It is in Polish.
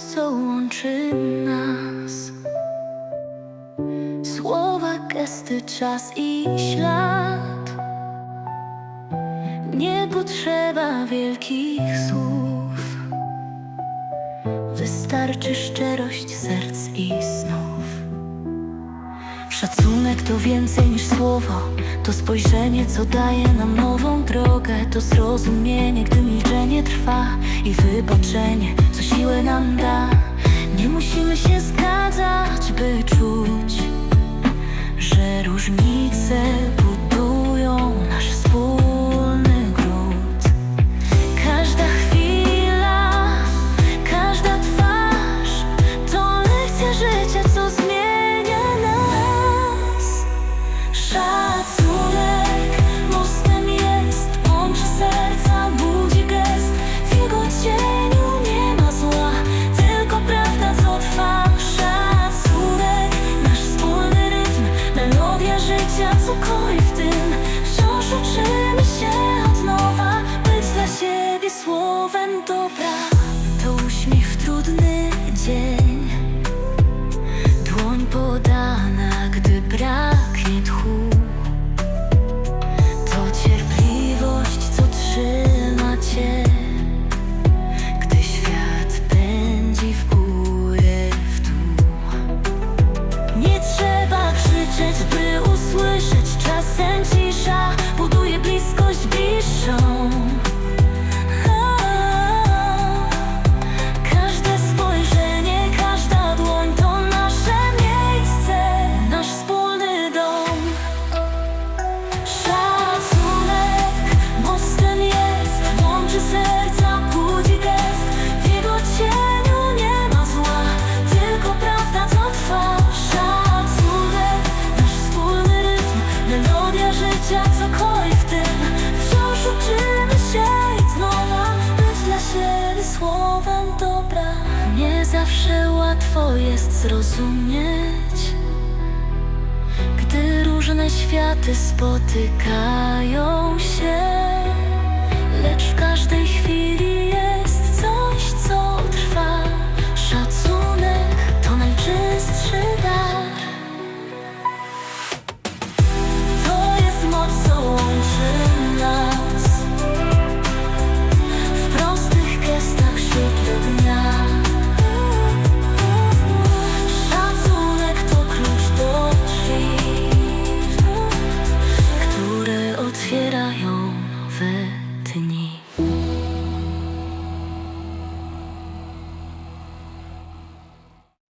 co łączy nas. Słowa, gesty, czas i ślad. Nie potrzeba wielkich słów. Wystarczy szczerość serc i snów. Szacunek to więcej niż słowo To spojrzenie, co daje nam nową drogę To zrozumienie, gdy milczenie trwa I wybaczenie, siłę nam da. Nie musimy się zgadzać, by czuć dobra To uśmiech w trudny dzień zawsze łatwo jest zrozumieć. Gdy różne światy spotykają się, lecz w każdej chwili